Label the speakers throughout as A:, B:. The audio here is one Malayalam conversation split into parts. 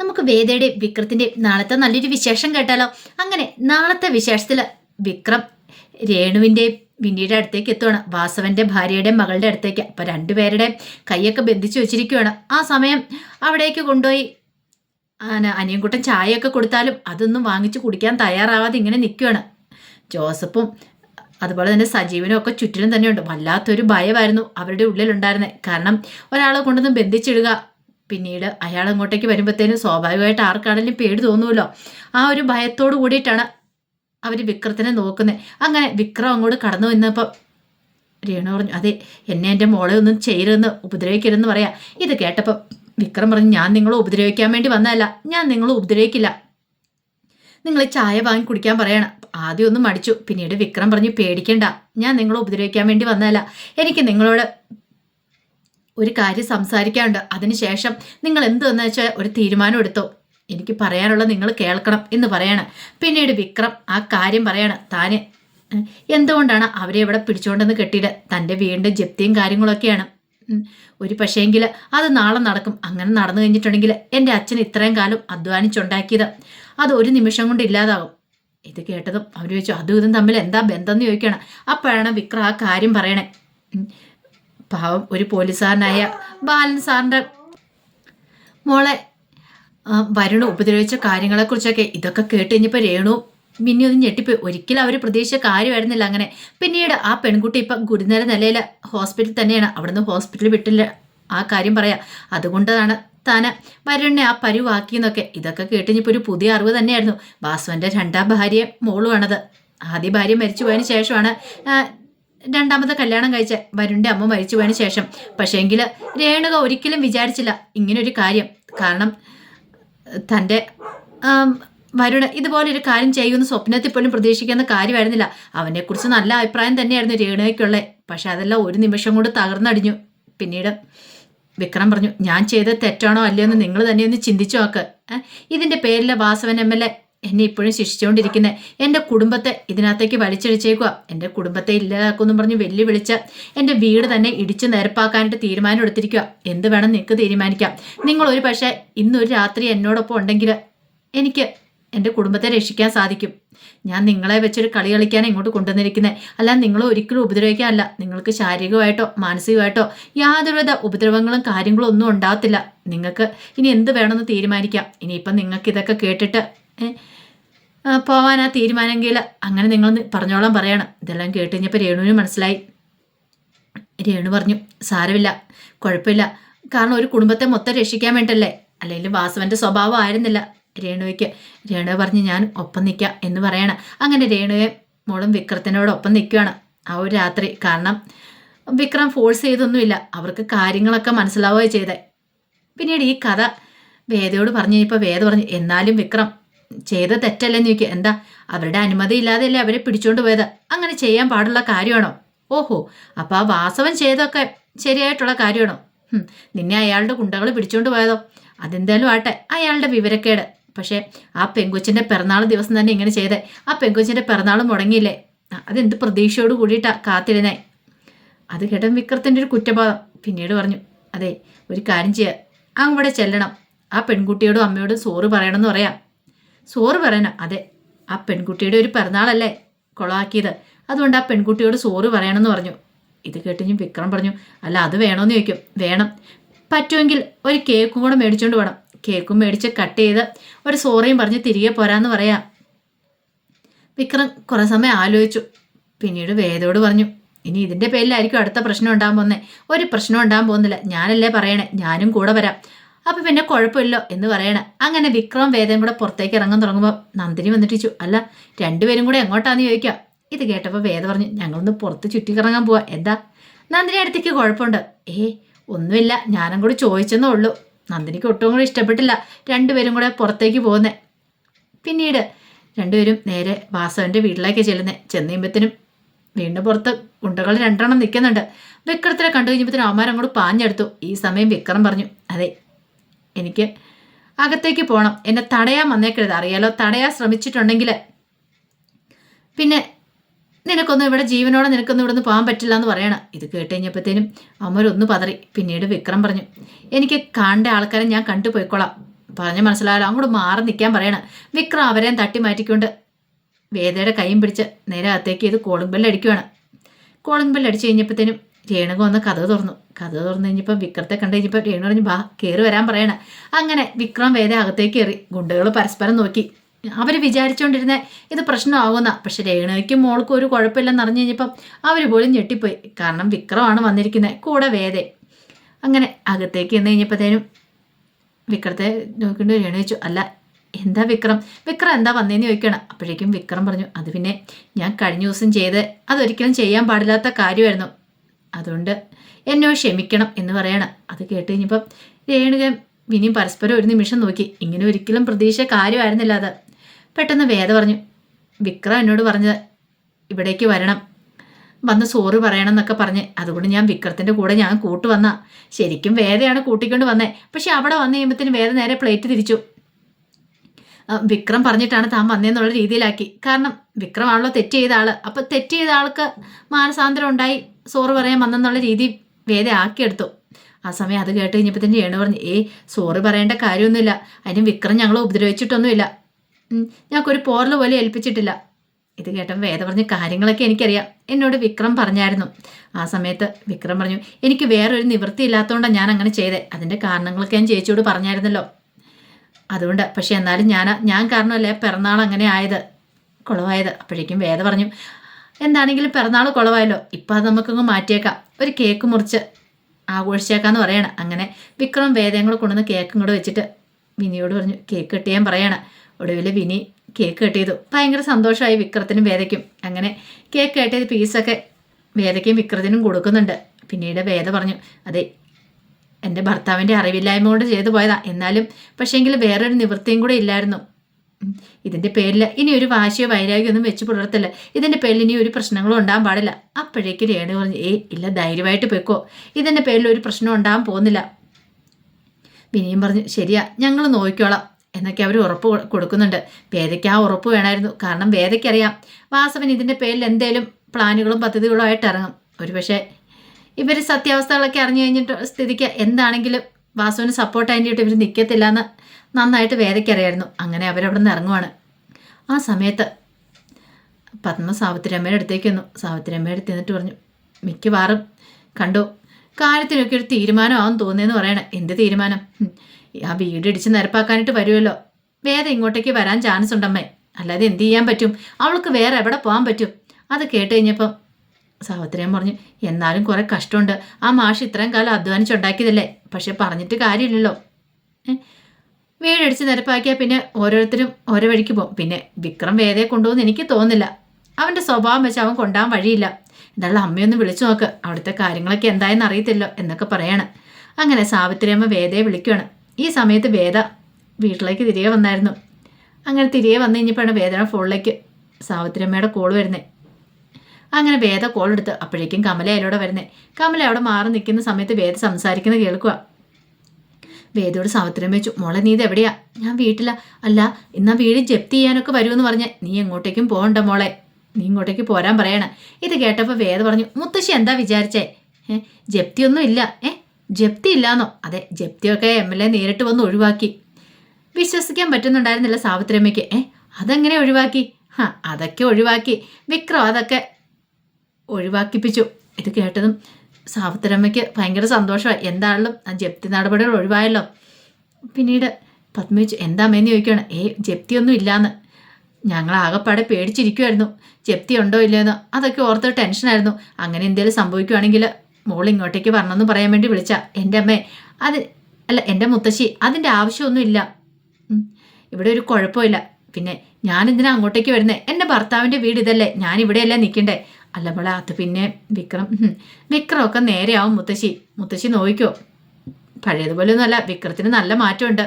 A: നമുക്ക് വേദയുടെയും വിക്രത്തിന്റെയും നാളത്തെ നല്ലൊരു വിശേഷം കേട്ടാലോ? അങ്ങനെ നാളത്തെ വിശേഷത്തിൽ വിക്രം രേണുവിന്റെയും വിന്നിയുടെ അടുത്തേക്ക് എത്തുകയാണ് വാസവന്റെ ഭാര്യയുടെ മകളുടെ അടുത്തേക്ക്. അപ്പോൾ രണ്ടുപേരുടെ കൈയൊക്കെ ബന്ധിച്ചു വെച്ചിരിക്കുകയാണ് ആ സമയം അവിടേക്ക് കൊണ്ടുപോയി അനിയൻകുട്ടൻ ചായയൊക്കെ കൊടുത്താലും അതൊന്നും വാങ്ങിച്ചു കുടിക്കാൻ തയ്യാറാവാതെ ഇങ്ങനെ നിൽക്കുകയാണ് ജോസഫും അതുപോലെ തന്നെ സജീവനും ഒക്കെ ചുറ്റിലും തന്നെയുണ്ട്. വല്ലാത്തൊരു ഭയമായിരുന്നു അവരുടെ ഉള്ളിലുണ്ടായിരുന്നത് കാരണം ഒരാളെ കൊണ്ടൊന്നും ബന്ധിച്ചിടുക പിന്നീട് അയാൾ അങ്ങോട്ടേക്ക് വരുമ്പോഴത്തേനും സ്വാഭാവികമായിട്ട് ആർക്കാണെങ്കിലും പേടി തോന്നുമല്ലോ. ആ ഒരു ഭയത്തോട് കൂടിയിട്ടാണ് അവർ വിക്രത്തിനെ നോക്കുന്നത് അങ്ങനെ വിക്രം അങ്ങോട്ട് കടന്നു വന്നപ്പോൾ രേണു പറഞ്ഞു അതെ എന്നെ എന്റെ മോളെ ഒന്നും ചെയ്യരുതെന്ന് ഉപദ്രവിക്കരുതെന്ന് പറയാം. ഇത് കേട്ടപ്പോൾ വിക്രം പറഞ്ഞു ഞാൻ നിങ്ങളെ ഉപദ്രവിക്കാൻ വേണ്ടി വന്നതല്ല ഞാൻ നിങ്ങളെ ഉപദ്രവിക്കില്ല. നിങ്ങൾ ചായ വാങ്ങി കുടിക്കാൻ പറയണം. ആദ്യം ഒന്ന് മടിച്ചു. പിന്നീട് വിക്രം പറഞ്ഞു പേടിക്കണ്ട ഞാൻ നിങ്ങളെ ഉപദ്രവിക്കാൻ വേണ്ടി വന്നതല്ല. എനിക്ക് നിങ്ങളോട് ഒരു കാര്യം സംസാരിക്കാനുണ്ട്. അതിനുശേഷം നിങ്ങൾ എന്തെന്ന് വെച്ചാൽ ഒരു തീരുമാനം എടുത്തോ. എനിക്ക് പറയാനുള്ളത് നിങ്ങൾ കേൾക്കണം എന്ന് പറയാണ്. പിന്നീട് വിക്രം ആ കാര്യം പറയാണ്. താന് എന്തുകൊണ്ടാണ് അവരെ ഇവിടെ പിടിച്ചുകൊണ്ടെന്ന് കെട്ടിയിട്ട് തന്റെ വീണ്ടും ജപ്തിയും കാര്യങ്ങളൊക്കെയാണ്. ഒരു പക്ഷേങ്കിൽ അത് നാളെ നടക്കും. അങ്ങനെ നടന്നു കഴിഞ്ഞിട്ടുണ്ടെങ്കിൽ എന്റെ അച്ഛൻ ഇത്രയും കാലം അധ്വാനിച്ചുണ്ടാക്കിയത് അത് ഒരു നിമിഷം കൊണ്ട് ഇല്ലാതാവും ഇത് കേട്ടതും അവർ ചോദിച്ചു അതും ഇതും തമ്മിൽ എന്താ ബന്ധം? എന്ന് ചോദിക്കണം അപ്പോഴാണ് വിക്രം ആ കാര്യം പറയണേ. പാവം ഒരു പോലീസുകാരനായ ബാലൻ സാറിന്റെ മോളെ വരുണ് ഉപദ്രവിച്ച കാര്യങ്ങളെക്കുറിച്ചൊക്കെ ഇതൊക്കെ കേട്ട് കഴിഞ്ഞപ്പോൾ രേണു മിന്നി ഒന്ന് ഞെട്ടിപ്പോയി. ഒരിക്കലും അവർ പ്രതീക്ഷിച്ച കാര്യമായിരുന്നില്ല അങ്ങനെ. പിന്നീട് ആ പെൺകുട്ടി ഇപ്പം ഗുരുതര നിലയിൽ ഹോസ്പിറ്റലിൽ തന്നെയാണ്. അവിടുന്ന് ഹോസ്പിറ്റലിൽ വിട്ടില്ല. ആ കാര്യം പറയാം. അതുകൊണ്ടാണ് താന വരുണ്ണെ ആ പരുവാക്കിയെന്നൊക്കെ ഇതൊക്കെ കേട്ട് ഒരു പുതിയ അറിവ് തന്നെയായിരുന്നു. വാസുവിന്റെ രണ്ടാം ഭാര്യ മോളുമാണത് ആദ്യ ഭാര്യ മരിച്ചു പോയതിന് ശേഷമാണ് രണ്ടാമത്തെ കല്യാണം കഴിച്ച വരുണിന്റെ അമ്മ മരിച്ചു പോയതിനു ശേഷം. പക്ഷേങ്കിൽ രേണുക ഒരിക്കലും വിചാരിച്ചില്ല ഇങ്ങനൊരു കാര്യം. കാരണം തന്റെ വരുണ് ഇതുപോലെ ഒരു കാര്യം ചെയ്യുമെന്ന് സ്വപ്നത്തിൽ പോലും പ്രതീക്ഷിക്കുന്ന കാര്യമായിരുന്നില്ല. അവനെക്കുറിച്ച് നല്ല അഭിപ്രായം തന്നെയായിരുന്നു രേണുവയ്ക്കുള്ളത് പക്ഷെ അതെല്ലാം ഒരു നിമിഷം കൊണ്ട് തകർന്നടിഞ്ഞു. പിന്നീട് വിക്രം പറഞ്ഞു ഞാൻ ചെയ്ത തെറ്റാണോ അല്ലയോ എന്ന് നിങ്ങൾ തന്നെ ഒന്ന് ചിന്തിച്ചു നോക്ക്. ഇതിന്റെ പേരിലെ വാസവൻ എം എൽ എ എന്നെ ഇപ്പോഴും ശിക്ഷിച്ചുകൊണ്ടിരിക്കുന്നത് എന്റെ കുടുംബത്തെ ഇതിനകത്തേക്ക് വലിച്ചടിച്ചേക്കുക. എന്റെ കുടുംബത്തെ ഇല്ലാതാക്കുമെന്ന് പറഞ്ഞ് വെല്ലുവിളിച്ച് എന്റെ വീട് തന്നെ ഇടിച്ച് നിരപ്പാക്കാനായിട്ട് തീരുമാനം എടുത്തിരിക്കുക എന്ത് വേണം നിങ്ങൾക്ക് തീരുമാനിക്കാം. നിങ്ങൾ ഒരു പക്ഷേ ഇന്നൊരു രാത്രി എന്നോടൊപ്പം ഉണ്ടെങ്കിൽ എനിക്ക് എന്റെ കുടുംബത്തെ രക്ഷിക്കാൻ സാധിക്കും. ഞാൻ നിങ്ങളെ വെച്ചൊരു കളി കളിക്കാൻ ഇങ്ങോട്ട് കൊണ്ടുവന്നിരിക്കുന്നത് അല്ല നിങ്ങൾ ഒരിക്കലും ഉപദ്രവിക്കാനല്ല. നിങ്ങൾക്ക് ശാരീരികമായിട്ടോ മാനസികമായിട്ടോ യാതൊരുവിധ ഉപദ്രവങ്ങളും കാര്യങ്ങളും ഒന്നും ഉണ്ടാകത്തില്ല. നിങ്ങൾക്ക് ഇനി എന്ത് വേണമെന്ന് തീരുമാനിക്കാം. ഇനിയിപ്പം നിങ്ങൾക്ക് ഇതൊക്കെ കേട്ടിട്ട് പോവാനാ തീരുമാനമെങ്കിൽ അങ്ങനെ നിങ്ങളൊന്ന് പറഞ്ഞോളാം പറയണം. ഇതെല്ലാം കേട്ട് കഴിഞ്ഞപ്പോൾ രേണുവിന് മനസ്സിലായി. രേണു പറഞ്ഞു സാരമില്ല കുഴപ്പമില്ല. കാരണം ഒരു കുടുംബത്തെ മൊത്തം രക്ഷിക്കാൻ വേണ്ടല്ലേ? അല്ലെങ്കിൽ വാസവന്റെ സ്വഭാവം ആയിരുന്നില്ല. രേണുവയ്ക്ക് രേണു പറഞ്ഞ് ഞാൻ ഒപ്പം നിൽക്കാം എന്ന് പറയണം. അങ്ങനെ രേണുവെ മോളും വിക്രത്തിനോടൊപ്പം നിൽക്കുകയാണ് ആ ഒരു രാത്രി കാരണം വിക്രം ഫോഴ്സ് ചെയ്തൊന്നുമില്ല. അവർക്ക് കാര്യങ്ങളൊക്കെ മനസ്സിലാവുകയോ ചെയ്തേ. പിന്നീട് ഈ കഥ വേദയോട് പറഞ്ഞു കഴിഞ്ഞപ്പോൾ വേദ പറഞ്ഞു എന്നാലും വിക്രം ചെയ്ത തെറ്റല്ലേ ചോദിക്കുക എന്താ? അവരുടെ അനുമതി ഇല്ലാതെയല്ലേ അവരെ പിടിച്ചോണ്ട് പോയത്? അങ്ങനെ ചെയ്യാൻ പാടുള്ള കാര്യമാണോ? ഓഹോ അപ്പൊ ആ വാസവൻ ചെയ്തൊക്കെ ശരിയായിട്ടുള്ള കാര്യമാണോ? നിന്നെ അയാളുടെ കുണ്ടകൾ പിടിച്ചോണ്ട് പോയതോ? അതെന്തായാലും ആട്ടെ അയാളുടെ വിവരക്കേട്. പക്ഷേ ആ പെങ്കുച്ചിന്റെ പിറന്നാൾ ദിവസം തന്നെ ഇങ്ങനെ ചെയ്തേ. ആ പെങ്കുച്ചിന്റെ പിറന്നാൾ മുടങ്ങിയില്ലേ? അതെന്ത് പ്രതീക്ഷയോട് കൂടിയിട്ടാ കാത്തിരുന്നേ? അത് കേട്ട വിക്രത്തിന്റെ ഒരു കുറ്റബോധം. പിന്നീട് പറഞ്ഞു അതെ ഒരു കാര്യം ചെയ്യുക അവിടെ ചെല്ലണം. ആ പെൺകുട്ടിയോടും അമ്മയോടും സോറ് പറയണമെന്ന് പറയാം. സോറ് പറയണം. അതെ ആ പെൺകുട്ടിയുടെ ഒരു പിറന്നാളല്ലേ കൊളാക്കിയത്. അതുകൊണ്ട് ആ പെൺകുട്ടിയോട് സോറ് പറയണമെന്ന് പറഞ്ഞു. ഇത് കേട്ട് ഞാൻ വിക്രം പറഞ്ഞു അല്ല അത് വേണമെന്ന് ചോദിക്കും. വേണം. പറ്റുമെങ്കിൽ ഒരു കേക്കും കൂടെ മേടിച്ചുകൊണ്ട് വേണം കേക്കും മേടിച്ച് കട്ട് ചെയ്ത് ഒരു സോറയും പറഞ്ഞ് തിരികെ പോരാന്ന് പറയാം. വിക്രം കുറെ സമയം ആലോചിച്ചു. പിന്നീട് വേദയോട് പറഞ്ഞു ഇനി ഇതിന്റെ പേരിലായിരിക്കും അടുത്ത പ്രശ്നം ഉണ്ടാകാൻ പോകുന്നത് ഒരു പ്രശ്നം ഉണ്ടാകാൻ പോകുന്നില്ല. ഞാനല്ലേ പറയണേ. ഞാനും കൂടെ വരാം. അപ്പൊ പിന്നെ കുഴപ്പമില്ലോ എന്ന് പറയണേ. അങ്ങനെ വിക്രം വേദം കൂടെ പുറത്തേക്ക് ഇറങ്ങാൻ തുടങ്ങുമ്പോൾ നന്ദിനി വന്നിട്ട് ചോദിച്ചു അല്ല രണ്ടുപേരും കൂടെ എങ്ങോട്ടാന്ന് ചോദിക്കുക ഇത് കേട്ടപ്പോൾ വേദ പറഞ്ഞു ഞങ്ങളൊന്ന് പുറത്ത് ചുറ്റിക്കിറങ്ങാൻ പോവാ. എന്താ? നന്ദിനി അടുത്തേക്ക് കുഴപ്പമുണ്ട് ഏ ഒന്നുമില്ല ഞാനും കൂടി ചോദിച്ചെന്നേ ഉള്ളൂ. നന്ദിനിക്ക് ഒട്ടും കൂടി ഇഷ്ടപ്പെട്ടില്ല രണ്ടുപേരും കൂടെ പുറത്തേക്ക് പോകുന്നേ. പിന്നീട് രണ്ടുപേരും നേരെ വാസവന്റെ വീട്ടിലേക്ക് ചെല്ലുന്നത് ചെന്ന് കഴിയുമ്പത്തിനും വീണ്ടും പുറത്ത് ഉണ്ടകൾ രണ്ടെണ്ണം നിൽക്കുന്നുണ്ട്. വിക്രത്തിനെ കണ്ടു കഴിഞ്ഞപ്പോഴത്തേനും അവന്മാരങ്ങോട്ട് പാഞ്ഞെടുത്തു. ഈ സമയം വിക്രം പറഞ്ഞു അതെ എനിക്ക് അകത്തേക്ക് പോകണം എന്നെ തടയാൻ വന്നേക്കരുത്. അറിയാലോ തടയാൻ ശ്രമിച്ചിട്ടുണ്ടെങ്കിൽ പിന്നെ നിനക്കൊന്നും ഇവിടെ ജീവനോടെ നിനക്കൊന്നും ഇവിടെ നിന്ന് പോകാൻ പറ്റില്ല എന്ന് പറയണം. ഇത് കേട്ട് കഴിഞ്ഞപ്പോഴത്തേനും ഒന്ന് പതറി. പിന്നീട് വിക്രം പറഞ്ഞു എനിക്ക് കണ്ട ആൾക്കാരെ ഞാൻ കണ്ടുപോയിക്കോളാം പറഞ്ഞ് മനസ്സിലായാലോ അങ്ങോട്ട് മാറി നിൽക്കാൻ പറയണം. വിക്രം അവരെയും തട്ടി മാറ്റിക്കൊണ്ട് വേദയുടെ കൈയും പിടിച്ച് നേരെ അകത്തേക്ക് ഇത് കോളിംഗ് ബെല്ലടിക്കുവാണ് കോളിംഗ് ബെല്ലടിച്ച് കഴിഞ്ഞപ്പോഴത്തേനും രേണുക വന്ന് കഥ തുറന്നു. കഥ തുറന്നു കഴിഞ്ഞപ്പോൾ വിക്രത്തെ കണ്ടു കഴിഞ്ഞപ്പോൾ രേണു പറഞ്ഞു ബാ കയറി വരാൻ പറയണ. അങ്ങനെ വിക്രം വേദ അകത്തേക്ക് കയറി. ഗുണ്ടകൾ പരസ്പരം നോക്കി. അവർ വിചാരിച്ചുകൊണ്ടിരുന്ന ഇത് പ്രശ്നമാകുന്ന പക്ഷെ രേണുവയ്ക്കും മോൾക്കും ഒരു കുഴപ്പമില്ലെന്ന് അറിഞ്ഞു കഴിഞ്ഞപ്പം അവർ പോലും ഞെട്ടിപ്പോയി. കാരണം വിക്രമാണ് വന്നിരിക്കുന്നത് കൂടെ വേദ. അങ്ങനെ അകത്തേക്ക് ചെന്ന് കഴിഞ്ഞപ്പോഴത്തേനും വിക്രത്തെ നോക്കിയിട്ട് രേണു ചോദിച്ചു അല്ല എന്താ വിക്രം? വിക്രം എന്താ വന്നേന്ന് ചോദിക്കണം. അപ്പോഴേക്കും വിക്രം പറഞ്ഞു അത് പിന്നെ ഞാൻ കഴിഞ്ഞ ദിവസം ചെയ്ത് അതൊരിക്കലും ചെയ്യാൻ പാടില്ലാത്ത കാര്യമായിരുന്നു. അതുകൊണ്ട് എന്നോ ക്ഷമിക്കണം എന്ന് പറയണം. അത് കേട്ട് കഴിഞ്ഞപ്പം രേണുക വിനിയും പരസ്പരം ഒരു നിമിഷം നോക്കി. ഇങ്ങനെ ഒരിക്കലും പ്രതീക്ഷ കാര്യമായിരുന്നില്ല അത്. പെട്ടെന്ന് വേദ പറഞ്ഞു വിക്രം എന്നോട് പറഞ്ഞത് ഇവിടേക്ക് വരണം. വന്ന് സോറി പറയണം എന്നൊക്കെ പറഞ്ഞ്. അതുകൊണ്ട് ഞാൻ വിക്രത്തിന്റെ കൂടെ ഞാൻ കൂട്ടു വന്ന ശരിക്കും വേദയാണ് കൂട്ടിക്കൊണ്ട് വന്നേ. പക്ഷെ അവിടെ വന്നു കഴിയുമ്പത്തിന് വേദ നേരെ പ്ലേറ്റ് തിരിച്ചു. വിക്രം പറഞ്ഞിട്ടാണ് താൻ വന്നതെന്നുള്ള രീതിയിലാക്കി. കാരണം വിക്രമാണല്ലോ തെറ്റ് ചെയ്ത ആൾ. അപ്പൊ തെറ്റ് ചെയ്ത ആൾക്ക് മാനസാന്തരം ഉണ്ടായി സോറ് പറയാൻ വന്നെന്നുള്ള രീതി വേദ ആക്കിയെടുത്തു. ആ സമയം അത് കേട്ട് കഴിഞ്ഞപ്പോൾ തന്നെ ഏണു പറഞ്ഞു ഏയ് സോറി പറയേണ്ട കാര്യമൊന്നുമില്ല. അതിന് വിക്രം ഞങ്ങളെ ഉപദ്രവിച്ചിട്ടൊന്നുമില്ല. ഞങ്ങൾക്കൊരു പോറൽ പോലെ ഏൽപ്പിച്ചിട്ടില്ല. ഇത് കേട്ടപ്പോൾ വേദ പറഞ്ഞ കാര്യങ്ങളൊക്കെ എനിക്കറിയാം. എന്നോട് വിക്രം പറഞ്ഞായിരുന്നു. ആ സമയത്ത് വിക്രം പറഞ്ഞു എനിക്ക് വേറൊരു നിവൃത്തി ഇല്ലാത്തതുകൊണ്ടാണ് ഞാൻ അങ്ങനെ ചെയ്തേ. അതിന്റെ കാരണങ്ങളൊക്കെ ഞാൻ ചേച്ചിയോട് പറഞ്ഞായിരുന്നല്ലോ. അതുകൊണ്ട് പക്ഷെ എന്നാലും ഞാൻ ഞാൻ കാരണമല്ലേ പിറന്നാൾ അങ്ങനെ ആയത്? കുളവായത്. അപ്പോഴേക്കും വേദ പറഞ്ഞു എന്താണെങ്കിലും പിറന്നാൾ കുളവായല്ലോ. ഇപ്പം അത് നമുക്കങ്ങ് മാറ്റിയേക്കാം. ഒരു കേക്ക് മുറിച്ച് ആഘോഷിച്ചേക്കാന്ന് പറയണം. അങ്ങനെ വിക്രം വേദയും കൂടെ കൊണ്ടുവന്ന് കേക്കും കൂടെ വെച്ചിട്ട് വിനിയോട് പറഞ്ഞു കേക്ക് കെട്ടിയാൻ പറയണം. ഒടുവിൽ വിനി കേക്ക് കെട്ടിയതു ഭയങ്കര സന്തോഷമായി വിക്രത്തിനും വേദയ്ക്കും. അങ്ങനെ കേക്ക് കെട്ടിയത് പീസൊക്കെ വേദയ്ക്കും വിക്രത്തിനും കൊടുക്കുന്നുണ്ട്. പിന്നീട് വേദ പറഞ്ഞു അതെ എന്റെ ഭർത്താവിന്റെ അറിവില്ലായ്മ കൊണ്ട് ചെയ്തു പോയതാ. എന്നാലും പക്ഷേങ്കിൽ വേറൊരു നിവൃത്തിയും കൂടെ ഇല്ലായിരുന്നു. ഇതിന്റെ പേരിൽ ഇനി ഒരു വാശിയോ വൈരാഗ്യോ ഒന്നും വെച്ച് പുലർത്തില്ല. ഇതിന്റെ പേരിൽ ഇനി ഒരു പ്രശ്നങ്ങളും ഉണ്ടാകാൻ പാടില്ല. അപ്പോഴേക്ക് രേണു പറഞ്ഞു ഏയ് ഇല്ല ധൈര്യമായിട്ട് പോയിക്കോ. ഇതിന്റെ പേരിൽ ഒരു പ്രശ്നം ഉണ്ടാകാൻ പോകുന്നില്ല. വിനിയും പറഞ്ഞു ശരിയാ ഞങ്ങൾ നോക്കിക്കോളാം. എന്നൊക്കെ അവർ ഉറപ്പ് കൊടുക്കുന്നുണ്ട്. വേദയ്ക്ക് ആ ഉറപ്പ് വേണമായിരുന്നു. കാരണം വേദയ്ക്കറിയാം വാസവൻ ഇതിന്റെ പേരിൽ എന്തേലും പ്ലാനുകളും പദ്ധതികളും ആയിട്ട് ഇറങ്ങും. ഒരുപക്ഷെ ഇവർ സത്യാവസ്ഥകളൊക്കെ അറിഞ്ഞു കഴിഞ്ഞിട്ട് സ്ഥിതിക്ക് എന്താണെങ്കിലും വാസുവിന് സപ്പോർട്ട് ആയിട്ട് ഇവർ നിൽക്കത്തില്ല എന്ന് നന്നായിട്ട് വേദയ്ക്കറിയായിരുന്നു അങ്ങനെ അവരവിടെ നിന്ന് ഇറങ്ങുവാണ്. ആ സമയത്ത് പത്മ സാവിത്രിയമ്മയുടെ അടുത്തേക്ക് വന്നു സാവിത്രിയമ്മയുടെ അടുത്ത് എന്നിട്ട് പറഞ്ഞു മിക്കവാറും കണ്ടു. കാര്യത്തിനൊക്കെ ഒരു തീരുമാനമാവും തോന്നിയെന്ന് പറയണേ. എന്ത് തീരുമാനം? ആ വീട് ഇടിച്ച് നിരപ്പാക്കാനായിട്ട് വരുമല്ലോ വേദ ഇങ്ങോട്ടേക്ക് വരാൻ ചാൻസ് ഉണ്ടമ്മേ. അല്ലാതെ എന്ത് ചെയ്യാൻ പറ്റും? അവൾക്ക് വേറെ എവിടെ പോകാൻ പറ്റും? അത് കേട്ട് കഴിഞ്ഞപ്പം സാവിത്രിയമ്മ പറഞ്ഞു എന്നാലും കുറെ കഷ്ടമുണ്ട്. ആ മാഷ് ഇത്രയും കാലം അധ്വാനിച്ചുണ്ടാക്കിയതല്ലേ? പക്ഷെ പറഞ്ഞിട്ട് കാര്യമില്ലല്ലോ? വീടടിച്ച് നിരപ്പാക്കിയാൽ പിന്നെ ഓരോരുത്തരും ഓരോ വഴിക്ക് പോകും. പിന്നെ വിക്രം വേദയെ കൊണ്ടുപോകുന്ന എനിക്ക് തോന്നുന്നില്ല. അവന്റെ സ്വഭാവം വെച്ച് അവൻ കൊണ്ടുപോകാൻ വഴിയില്ല. എന്തായാലും അമ്മയൊന്ന് വിളിച്ചു നോക്ക്. അവിടുത്തെ കാര്യങ്ങളൊക്കെ എന്തായെന്ന് അറിയത്തില്ലോ എന്നൊക്കെ പറയാണ്. അങ്ങനെ സാവിത്രിയമ്മ വേദയെ വിളിക്കുകയാണ് ഈ സമയത്ത് വേദ വീട്ടിലേക്ക് തിരികെ വന്നായിരുന്നു. അങ്ങനെ തിരികെ വന്നു കഴിഞ്ഞപ്പോഴാണ് വേദയുടെ ഫോണിലേക്ക് സാവിത്രിയമ്മയുടെ കോൾ വരുന്നത് അങ്ങനെ വേദ കോൾ എടുത്ത് അപ്പോഴേക്കും കമല അതിലൂടെ വരുന്നത് കമല അവിടെ മാറി നിൽക്കുന്ന സമയത്ത് വേദ സംസാരിക്കുന്നത് കേൾക്കുക. വേദയോട് സാവിത്രം വെച്ചു മോളെ നീ ഇത് എവിടെയാ? ഞാൻ വീട്ടില. അല്ല ഇന്നാ വീട് ജപ്തി ചെയ്യാനൊക്കെ വരുമെന്ന് പറഞ്ഞ. നീ എങ്ങോട്ടേക്കും പോകണ്ട മോളെ. നീ ഇങ്ങോട്ടേക്ക് പോരാൻ പറയണ. ഇത് കേട്ടപ്പോൾ വേദ പറഞ്ഞു മുത്തശ്ശി എന്താ വിചാരിച്ചേ? ഏഹ് ജപ്തിയൊന്നും ഇല്ല. ഏ ജപ്തി ഇല്ലാന്നോ? അതെ ജപ്തിയൊക്കെ എം എൽ എ നേരിട്ട് വന്ന് ഒഴിവാക്കി. വിശ്വസിക്കാൻ പറ്റുന്നുണ്ടായിരുന്നില്ല സാവിത്രമ്മയ്ക്ക് ഏ അതെങ്ങനെ ഒഴിവാക്കി? ഹാ അതൊക്കെ ഒഴിവാക്കി. വിക്രം അതൊക്കെ ഒഴിവാക്കിപ്പിച്ചു. ഇത് കേട്ടതും സാവിത്രമ്മയ്ക്ക് ഭയങ്കര സന്തോഷമായി. എന്താണല്ലോ? ആ ജപ്തി നടപടികൾ ഒഴിവായല്ലോ. പിന്നീട് പത്മിച്ചു എന്താ മേന്ന് ചോദിക്കുകയാണ്. ഏ ജപ്തിയൊന്നും ഇല്ലാന്ന്. ഞങ്ങൾ ആകെപ്പാടെ പേടിച്ചിരിക്കുമായിരുന്നു ജപ്തി ഉണ്ടോ ഇല്ലയെന്ന്. അതൊക്കെ ഓർത്ത് ടെൻഷനായിരുന്നു. അങ്ങനെ എന്തെങ്കിലും സംഭവിക്കുവാണെങ്കിൽ മോൾ ഇങ്ങോട്ടേക്ക് വരണമെന്ന് പറയാൻ വേണ്ടി വിളിച്ച. എന്റെ അമ്മേ അത് അല്ല എന്റെ മുത്തശ്ശി അതിന്റെ ആവശ്യമൊന്നുമില്ല ഇവിടെ ഒരു കുഴപ്പമില്ല. പിന്നെ ഞാൻ എന്തിനാ അങ്ങോട്ടേക്ക് വരുന്നത് എന്റെ ഭർത്താവിന്റെ വീട് ഇതല്ലേ. ഞാൻ ഇവിടെയല്ലേ നിൽക്കണ്ടേ? അല്ല മോളെ അത് പിന്നെ വിക്രം വിക്രം വിക്രമൊക്കെ നേരെയാവും മുത്തശ്ശി. മുത്തശ്ശി നോക്കിക്കോ പഴയതുപോലെ ഒന്നുമല്ല വിക്രത്തിന് നല്ല മാറ്റമുണ്ട്.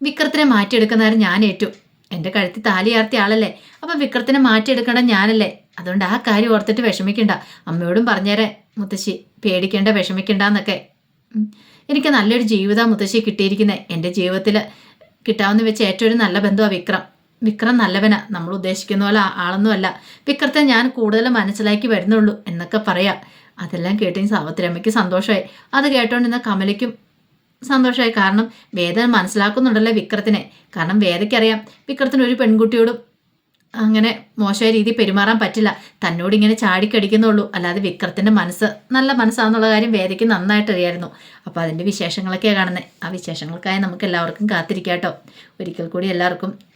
A: വിക്രത്തിനെ മാറ്റിയെടുക്കുന്നവരെ ഞാൻ ഏറ്റു. എന്റെ കഴുത്തിൽ താലിയാർത്തിയ ആളല്ലേ? അപ്പം വിക്രത്തിനെ മാറ്റിയെടുക്കണം ഞാനല്ലേ? അതുകൊണ്ട് ആ കാര്യം ഓർത്തിട്ട് വിഷമിക്കണ്ട. അമ്മയോടും പറഞ്ഞേരെ മുത്തശ്ശി. പേടിക്കേണ്ട വിഷമിക്കണ്ട എന്നൊക്കെ എനിക്ക് നല്ലൊരു ജീവിതമാണ് മുത്തശ്ശി കിട്ടിയിരിക്കുന്നത് എന്റെ ജീവിതത്തിൽ കിട്ടാവുന്ന വെച്ച് ഏറ്റവും നല്ല ബന്ധുവാണ് വിക്രം. വിക്രം നല്ലവനാ. നമ്മൾ ഉദ്ദേശിക്കുന്ന പോലെ ആളൊന്നുമല്ല. വിക്രത്തെ ഞാൻ കൂടുതൽ മനസ്സിലാക്കി വരുന്നുള്ളൂ എന്നൊക്കെ പറയാം. അതെല്ലാം കേട്ടിന് സാവത്തിരമ്മയ്ക്ക് സന്തോഷമായി. അത് കേട്ടോണ്ടിരുന്ന കമലയ്ക്കും സന്തോഷമായി. കാരണം വേദ മനസ്സിലാക്കുന്നുണ്ടല്ലോ വിക്രത്തിനെ. കാരണം വേദയ്ക്കറിയാം വിക്രത്തിന് ഒരു പെൺകുട്ടിയോടും അങ്ങനെ മോശമായ രീതി പെരുമാറാൻ പറ്റില്ല. തന്നോട് ഇങ്ങനെ ചാടിക്കടിക്കുന്നുള്ളൂ. അല്ലാതെ വിക്രത്തിന്റെ മനസ്സ് നല്ല മനസ്സാണെന്നുള്ള കാര്യം വേദയ്ക്ക് നന്നായിട്ട് അറിയായിരുന്നു അപ്പോൾ അതിന്റെ വിശേഷങ്ങളൊക്കെയാണ് കാണുന്നത് ആ വിശേഷങ്ങൾക്കായി നമുക്ക് എല്ലാവർക്കും കാത്തിരിക്കാം കേട്ടോ. ഒരിക്കൽ കൂടി എല്ലാവർക്കും